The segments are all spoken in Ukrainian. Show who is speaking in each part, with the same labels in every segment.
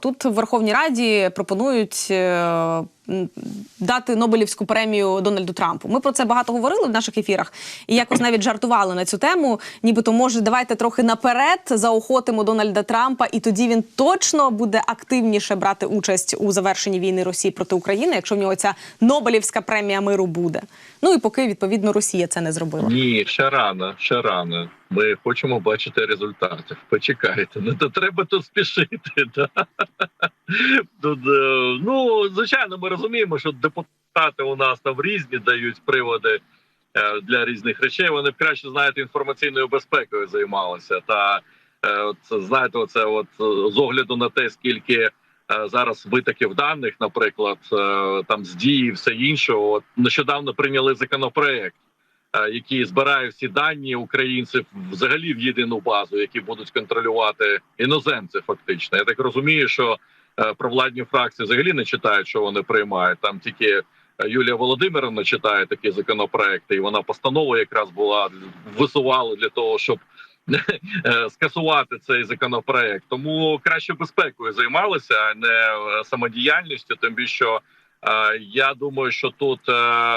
Speaker 1: Тут в Верховній Раді пропонують е, дати Нобелівську премію Дональду Трампу. Ми про це багато говорили в наших ефірах і якось навіть жартували на цю тему. Нібито, може, давайте трохи наперед заохотимо Дональда Трампа, і тоді він точно буде активніше брати участь у завершенні війни Росії проти України, якщо в нього ця Нобелівська премія миру буде. Ну і поки відповідно Росія це не зробила.
Speaker 2: Ні, ще рано, ще рано. Ми хочемо бачити результатів. Почекайте, не то треба тут спішити. Да? Тут, е, ну, звичайно, ми розуміємо, що депутати у нас там різні дають приводи е, для різних речей. Вони краще знаєте інформаційною безпекою займалися. Та е, от, знаєте, оце от е, з огляду на те, скільки е, зараз витоків даних, наприклад, там з дії, все інше. От нещодавно прийняли законопроект який збирає всі дані українців взагалі в єдину базу, які будуть контролювати іноземці. Фактично, я так розумію, що провладні фракції взагалі не читають, що вони приймають. Там тільки е, Юлія Володимировна читає такі законопроекти, і вона постанова якраз була висувала для того, щоб е, скасувати цей законопроект. Тому краще безпекою займалися, а не е, самодіяльністю. Тим більше. Е, Я думаю, що тут е,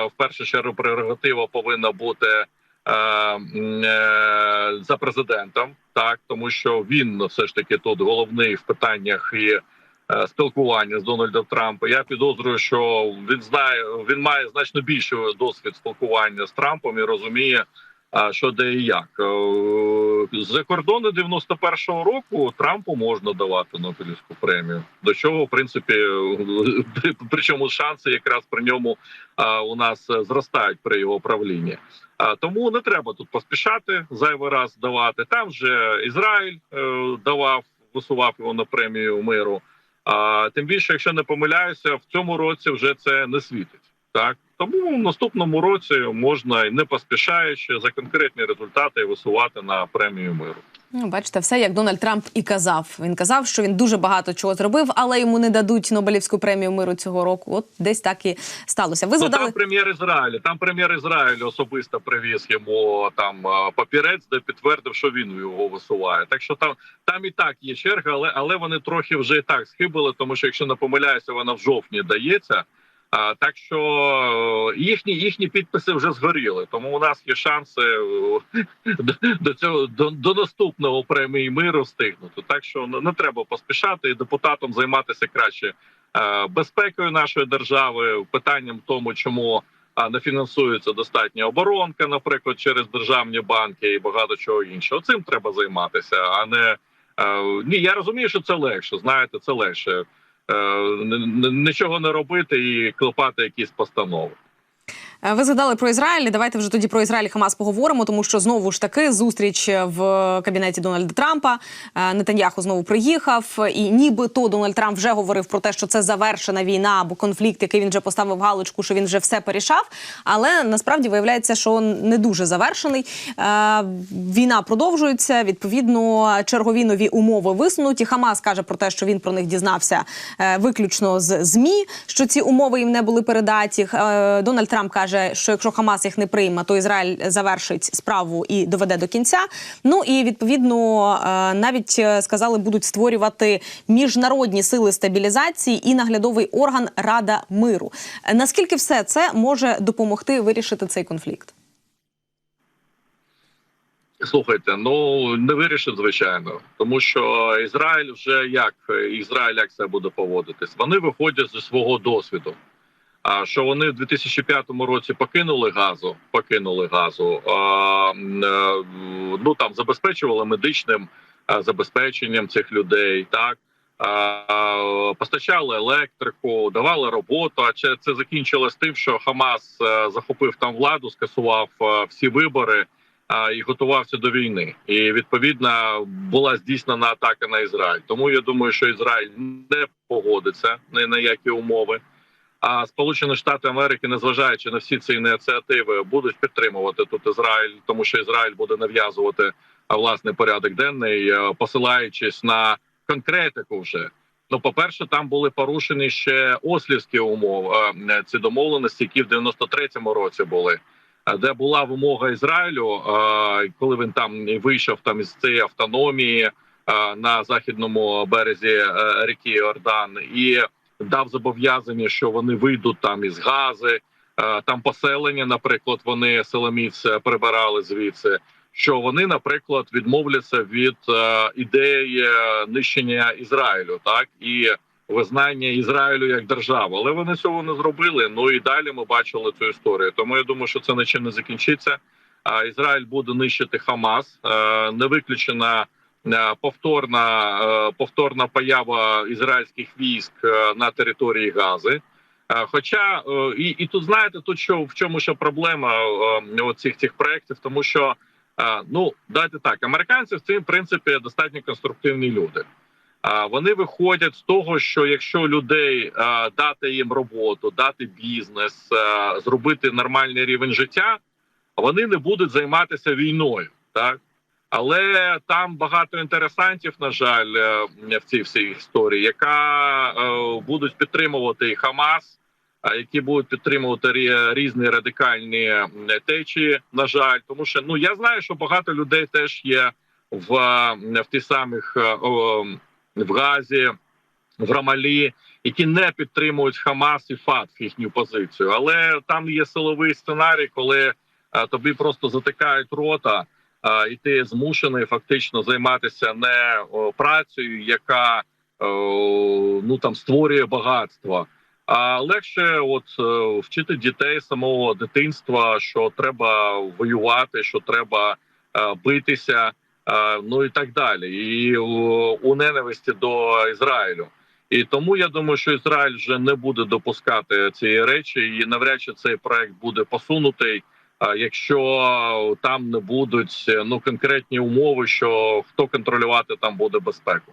Speaker 2: в першу чергу прерогатива повинна бути е, е, за президентом, так тому що він все ж таки тут головний в питаннях і е, спілкування з Дональдом Трампом. Я підозрюю, що він знає, він має значно більший досвід спілкування з Трампом і розуміє. А що де і як Е, за кордони 91-го року Трампу можна давати Нобелівську премію. До чого в принципі при- причому шанси якраз при ньому у нас е, зростають при його правлінні. Тому не треба тут поспішати зайвий раз давати. Там же Ізраїль е, давав, висував його на премію миру. А тим більше, якщо не помиляюся, в цьому році вже це не світить. Так тому в наступному році можна не поспішаючи за конкретні результати висувати на премію миру.
Speaker 1: Ну, бачите, все як Дональд Трамп і казав. Він казав, що він дуже багато чого зробив, але йому не дадуть Нобелівську премію миру цього року. От десь так і сталося. Ви
Speaker 2: Ну, там прем'єр Ізраїлю. Там прем'єр Ізраїлю особисто привіз йому там е, папірець, де підтвердив, що він його висуває. Так що там там і так є черга, але але вони трохи вже і так схибили, тому що якщо не помиляюся, вона в жовтні дається. Так що е, їхні їхні підписи вже згоріли. Тому у нас є шанси е, до, цього до, до наступного премії миру встигнути. Так що не, треба поспішати і депутатам займатися краще е, безпекою нашої держави, питанням тому, чому не фінансується достатня оборонка, наприклад, через державні банки і багато чого іншого. Цим треба займатися, а не ні. Я розумію, що це легше. Знаєте, це легше. Е, Нічого не робити і клепати якісь постанови.
Speaker 1: Е, Ви згадали про Ізраїль. Давайте вже тоді про Ізраїль і Хамас поговоримо, тому що знову ж таки зустріч в кабінеті Дональда Трампа. Е, Нетаньяху знову приїхав, і нібито Дональд Трамп вже говорив про те, що це завершена війна або конфлікт, який він вже поставив галочку, що він вже все порішав. Але насправді виявляється, що не дуже завершений. Е, Війна продовжується. Відповідно, чергові нові умови висунуті. Хамас каже про те, що він про них дізнався виключно з змі, що ці умови їм не були передаті. Дональд Трамп каже, що якщо Хамас їх не прийме, то Ізраїль завершить справу і доведе до кінця. Ну і відповідно е, навіть е, сказали, будуть створювати міжнародні сили стабілізації і наглядовий орган Рада миру. Е, Наскільки все це може допомогти вирішити цей конфлікт?
Speaker 2: Слухайте, ну не вирішить, звичайно, тому що Ізраїль вже як Ізраїль як це буде поводитись. Вони виходять зі свого досвіду. А що вони в 2005 році покинули газу, покинули газу, е, ну там забезпечували медичним е, забезпеченням цих людей, так постачали електрику, давали роботу. А це, закінчилось тим, що Хамас е, захопив там владу, скасував всі вибори і готувався до війни. І відповідно була здійснена атака на Ізраїль. Тому я думаю, що Ізраїль не погодиться ні на які умови. А Сполучені Штати Америки, незважаючи на всі ці ініціативи, будуть підтримувати тут Ізраїль, тому що Ізраїль буде нав'язувати власний порядок денний, посилаючись на конкретику вже. Ну, по-перше, там були порушені ще ослівські умови ці домовленості, які в 93-му році були. Де була вимога Ізраїлю, коли він там вийшов там із цієї автономії, на західному березі е, ріки Йордан і дав зобов'язання, що вони вийдуть там із Гази. Е, Там поселення, наприклад, вони силоміць е, прибирали звідси. Що вони, наприклад, відмовляться від е, ідеї нищення Ізраїлю, так і визнання Ізраїлю як держави, але вони цього не зробили. Ну і далі ми бачили цю історію. Тому я думаю, що це нічим не закінчиться. А Ізраїль буде нищити Хамас. Не виключена повторна е, повторна поява ізраїльських військ е, на території Гази. Е, Хоча е, і, і тут знаєте, тут що в чому ще проблема е, оцих цих проєктів, тому що е, ну дайте так, американці в цьому принципі достатньо конструктивні люди. Вони виходять з того, що якщо людей дати їм роботу, дати бізнес, зробити нормальний рівень життя, вони не будуть займатися війною, так але там багато інтересантів, на жаль, е, в цій всій історії, яка е, будуть підтримувати і Хамас, які будуть підтримувати рі- різні радикальні течії. На жаль, тому що ну я знаю, що багато людей теж є в, в тих самих. е, в Газі, в Рамалі, які не підтримують Хамас і ФАТФ їхню позицію. Але там є силовий сценарій, коли тобі просто затикають рота, і ти змушений фактично займатися не працею, яка ну там створює багатство. А легше, от е, вчити дітей самого дитинства, що треба воювати, що треба е, битися. Е, ну і так далі, і у ненависті до Ізраїлю. І тому я думаю, що Ізраїль вже не буде допускати цієї речі, і навряд чи цей проект буде посунутий. А якщо там не будуть ну конкретні умови, що хто контролювати там буде безпеку.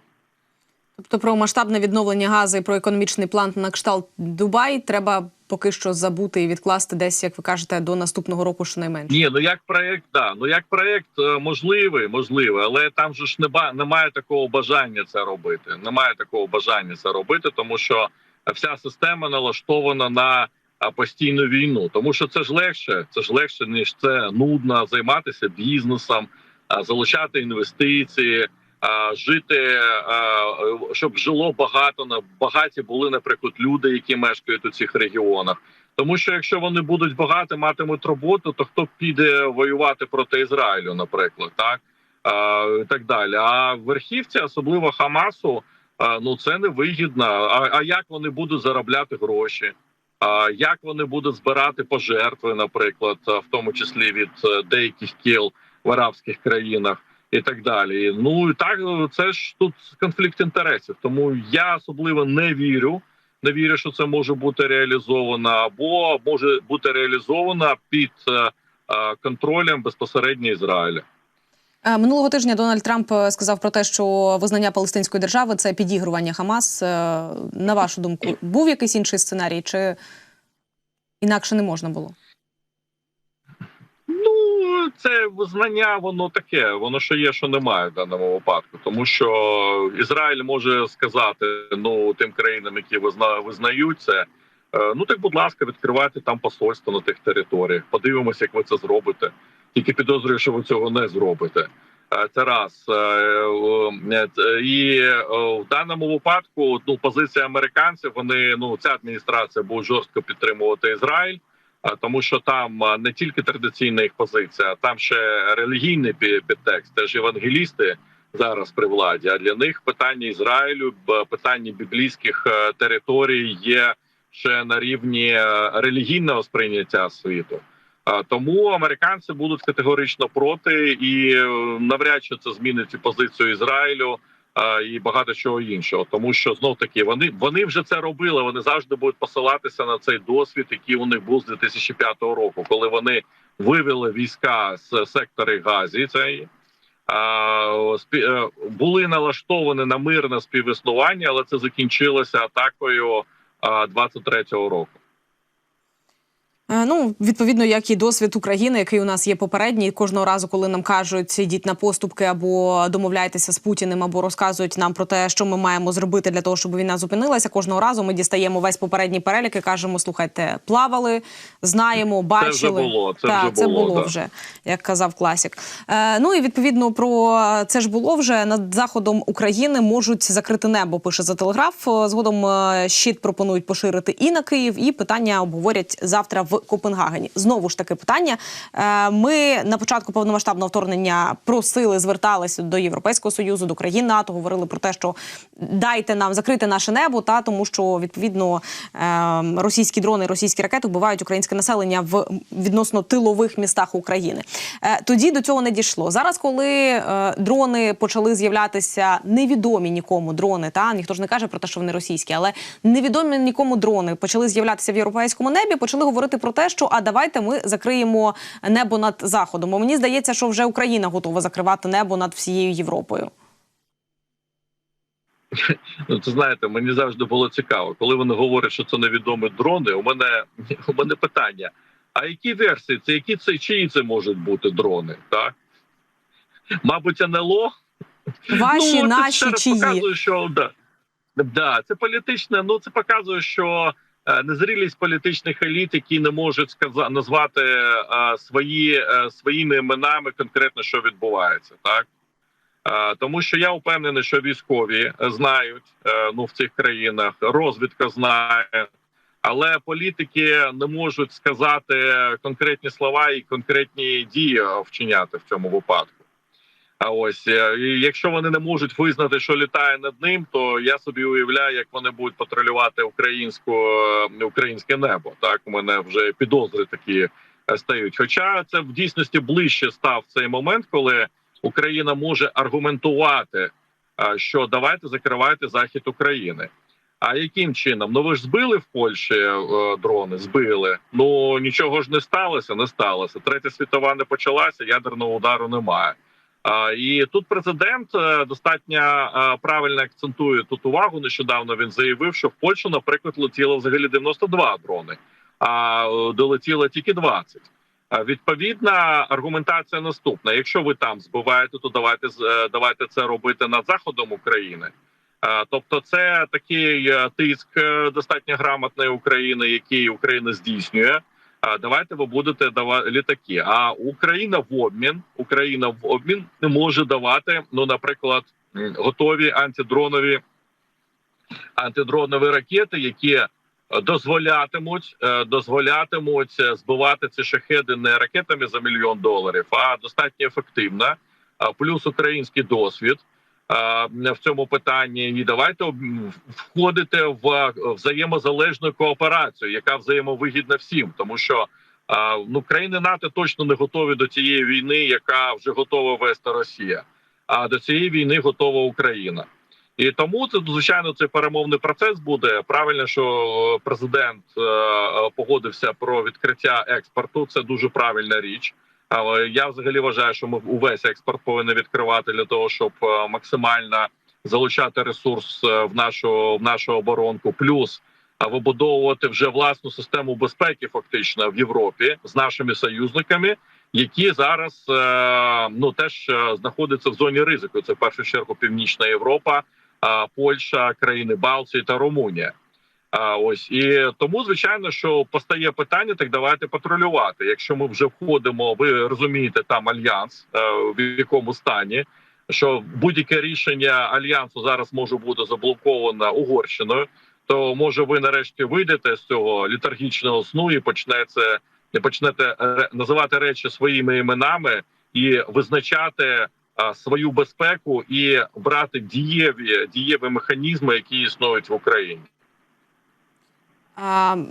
Speaker 1: Тобто про масштабне відновлення газу і про економічний план на кшталт Дубай треба поки що забути і відкласти десь, як ви кажете, до наступного року щонайменше.
Speaker 2: Ні, ну як проект, да ну як проект е, можливий, можливий, але там же ж неба немає такого бажання це робити. Немає такого бажання це робити, тому що вся система налаштована на постійну війну. Тому що це ж легше, це ж легше ніж це нудно займатися бізнесом, залучати інвестиції. Жити, щоб жило багато на багаті були, наприклад, люди, які мешкають у цих регіонах. Тому що якщо вони будуть багато матимуть роботу, то хто піде воювати проти Ізраїлю, наприклад, так а, і так далі. А верхівці, особливо Хамасу, а, ну це не вигідно. А, а як вони будуть заробляти гроші? Як вони будуть збирати пожертви, наприклад, в тому числі від е, деяких кіл в арабських країнах? І так далі. Ну і так це ж тут конфлікт інтересів. Тому я особливо не вірю не вірю, що це може бути реалізовано, або може бути реалізовано під е, е, контролем безпосередньо Ізраїля.
Speaker 1: Е, Минулого тижня Дональд Трамп е, сказав про те, що визнання палестинської держави це підігрування Хамас. Е, На вашу думку, був якийсь інший сценарій, чи інакше не можна було?
Speaker 2: Ну це визнання, воно таке, воно що є, що немає в даному випадку, тому що Ізраїль може сказати ну тим країнам, які визна, визнають це. Ну так, будь ласка, відкривайте там посольство на тих територіях. Подивимося, як ви це зробите. Тільки підозрюю, що ви цього не зробите. Це раз Е, е, і в даному випадку ну позиція американців. Вони ну ця адміністрація буде жорстко підтримувати Ізраїль. Тому що там не тільки традиційна їх позиція, там ще релігійний підтекст. Теж євангелісти зараз при владі. А для них питання Ізраїлю, питання біблійських е, територій є ще на рівні релігійного сприйняття світу. А, Тому американці будуть категорично проти, і е, навряд чи це змінить позицію Ізраїлю і багато чого іншого, тому що знов таки вони вони вже це робили. Вони завжди будуть посилатися на цей досвід, який у них був з 2005 року, коли вони вивели війська з сектори Газі. Цей е, були налаштовані на мирне співіснування, але це закінчилося атакою а, 23-го року.
Speaker 1: Е, Ну, відповідно, як і досвід України, який у нас є попередній, кожного разу, коли нам кажуть, йдіть на поступки або домовляйтеся з Путіним, або розказують нам про те, що ми маємо зробити для того, щоб війна зупинилася. Кожного разу ми дістаємо весь попередній перелік і кажемо: слухайте, плавали, знаємо, бачили.
Speaker 2: було, це
Speaker 1: Так,
Speaker 2: вже
Speaker 1: це
Speaker 2: було,
Speaker 1: було
Speaker 2: да.
Speaker 1: вже, як казав класік. Е, ну і відповідно про це ж було вже над заходом України можуть закрити небо. Пише за телеграф. Згодом е, щит пропонують поширити і на Київ, і питання обговорять завтра в Копенгагені. Знову ж таки питання. Е, Ми на початку повномасштабного вторгнення просили, зверталися до Європейського союзу, до країн НАТО, говорили про те, що дайте нам закрити наше небо, та тому що відповідно е, російські дрони, російські ракети вбивають українське населення в відносно тилових містах України. Е, Тоді до цього не дійшло. Зараз, коли дрони почали з'являтися невідомі нікому дрони, та ніхто ж не каже про те, що вони російські, але невідомі нікому дрони почали з'являтися в європейському небі. Почали говорити про те, що а давайте ми закриємо небо над заходом. Бо мені здається, що вже Україна готова закривати небо над всією Європою.
Speaker 2: Ну, це знаєте, мені завжди було цікаво, коли вони говорять, що це невідомі дрони. У мене у мене питання: а які версії? Це які це чиї це можуть бути дрони? Так мабуть, НЛО
Speaker 1: Ваші,
Speaker 2: ну, це
Speaker 1: наші,
Speaker 2: раз
Speaker 1: чиї.
Speaker 2: показує, що да, да, це політичне. Ну це показує, що незрілість політичних еліт, які не можуть сказа, назвати е, свої е, своїми іменами конкретно, що відбувається, так. Е, Тому що я впевнений, що військові знають е, ну в цих країнах, розвідка знає, але політики не можуть сказати конкретні слова і конкретні дії вчиняти в цьому випадку. А ось е, якщо вони не можуть визнати, що літає над ним, то я собі уявляю, як вони будуть патрулювати українську е, українське небо. Так у мене вже підозри такі е, стають. Хоча це в дійсності ближче став цей момент, коли Україна може аргументувати, що давайте закривайте захід України. А яким чином? Ну ви ж збили в Польщі дрони? Збили. Ну нічого ж не сталося, не сталося. Третя світова не почалася, ядерного удару немає. І тут президент е, достатньо е, правильно акцентує тут увагу. Нещодавно він заявив, що в Польщу, наприклад, летіло взагалі 92 дрони, а е, долетіло тільки 20. Відповідна аргументація наступна: якщо ви там збиваєте, то давайте давайте це робити над заходом України. Тобто, це такий тиск достатньо грамотної України, який Україна здійснює. Давайте ви будете давати літаки. А Україна в обмін Україна в обмін не може давати. Ну, наприклад, готові антидронові антидронові ракети, які е, дозволятимуть е, дозволятимуть е, збивати ці шахеди не ракетами за мільйон доларів, а достатньо ефективно. Плюс український досвід в цьому питанні. І давайте входити в е, взаємозалежну кооперацію, яка взаємовигідна всім, тому що а, ну країни НАТО точно не готові до цієї війни, яка вже готова вести Росія. А до цієї війни готова Україна. І тому це звичайно цей перемовний процес буде правильно, що е, президент е, е, погодився про відкриття експорту. Це дуже правильна річ. Але я взагалі вважаю, що ми увесь експорт повинні відкривати для того, щоб е, максимально залучати ресурс е, в нашу в нашу оборонку, плюс вибудовувати вже власну систему безпеки, фактично в Європі з нашими союзниками, які зараз е, ну теж е, знаходяться в зоні ризику. Це в першу чергу Північна Європа, Польща, країни Балтії та Румунія. А ось і тому, звичайно, що постає питання: так давайте патрулювати. Якщо ми вже входимо, ви розумієте, там альянс е, в якому стані, що будь-яке рішення альянсу зараз може бути заблоковано Угорщиною, то може ви нарешті вийдете з цього літаргічного сну і почнете почнете е, називати речі своїми іменами і визначати свою безпеку і брати дієві дієві механізми, які існують в Україні.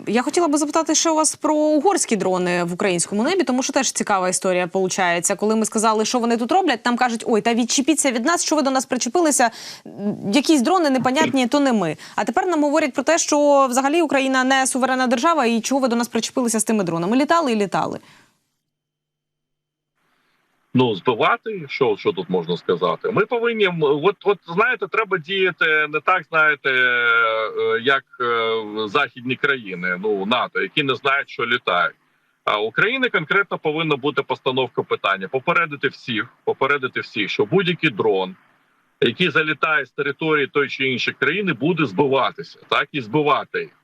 Speaker 1: Я хотіла би запитати, ще у вас про угорські дрони в українському небі, тому що теж цікава історія виходить. Коли ми сказали, що вони тут роблять, там кажуть, ой, та відчепіться від нас, що ви до нас причепилися. Якісь дрони непонятні, то не ми. А тепер нам говорять про те, що взагалі Україна не суверенна держава, і чого ви до нас причепилися з тими дронами? Літали і літали.
Speaker 2: Ну збивати, що що тут можна сказати? Ми повинні от, от знаєте, треба діяти не так, знаєте, е, як е, західні країни, ну НАТО, які не знають, що літають. А України конкретно повинна бути постановка питання: попередити всіх, попередити всіх, що будь-який дрон, який залітає з території той чи іншої країни, буде збиватися, так і збивати їх.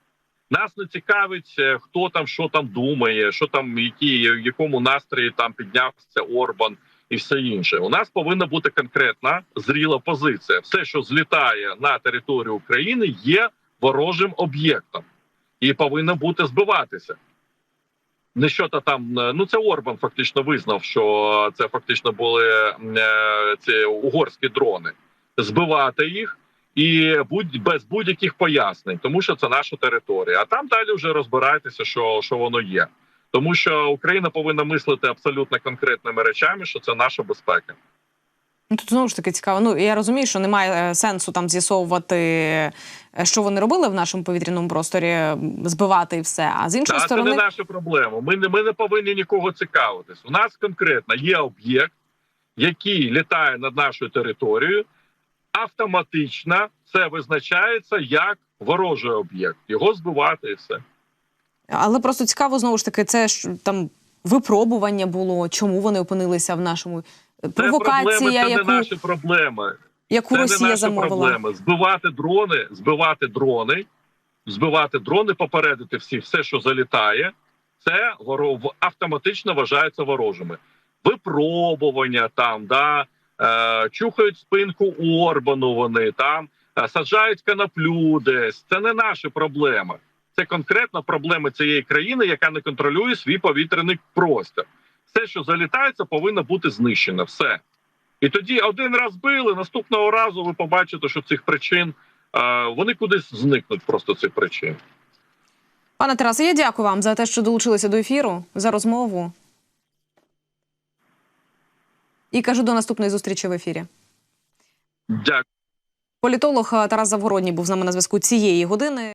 Speaker 2: Нас не цікавить, е, хто там що там думає, що там, які, в якому настрої там піднявся Орбан і все інше. У нас повинна бути конкретна зріла позиція. Все, що злітає на територію України, є ворожим об'єктом і повинно бути збиватися. Не що то там, е, ну це Орбан фактично визнав, що це фактично були е, ці угорські дрони. Збивати їх і будь без будь-яких пояснень, тому що це наша територія. А там далі вже розбирайтеся, що, що воно є. Тому що Україна повинна мислити абсолютно конкретними речами, що це наша безпека.
Speaker 1: Ну, Тут знову ж таки цікаво. Ну я розумію, що немає е, сенсу там з'ясовувати, е, що вони робили в нашому повітряному просторі, збивати і все. А з іншої
Speaker 2: Та, це не наша проблема. Ми не ми не повинні нікого цікавитись. У нас конкретно є об'єкт, який літає над нашою територією. Автоматично це визначається як ворожий об'єкт. Його збивати і все.
Speaker 1: але просто цікаво знову ж таки, це ж там випробування було. Чому вони опинилися в нашому
Speaker 2: Це
Speaker 1: провокація,
Speaker 2: проблеми, це
Speaker 1: яку,
Speaker 2: не наші проблеми.
Speaker 1: яку
Speaker 2: Це не
Speaker 1: Росія замовила.
Speaker 2: проблема. Збивати дрони, збивати дрони, збивати дрони, попередити всіх, все, що залітає, це автоматично вважається ворожими. Випробування там, да, е, чухають спинку Орбану. Вони там е, саджають канаплю десь. Це не наші проблеми. Це конкретно проблеми цієї країни, яка не контролює свій повітряний простір. Все, що залітає, це повинно бути знищено. Все. І тоді один раз били, наступного разу ви побачите, що цих причин е, вони кудись зникнуть просто цих причин.
Speaker 1: Пане Тарасе, я дякую вам за те, що долучилися до ефіру, за розмову. І кажу до наступної зустрічі в ефірі.
Speaker 2: Дякую.
Speaker 1: Політолог е, Тарас Завгородній був з нами на зв'язку цієї години.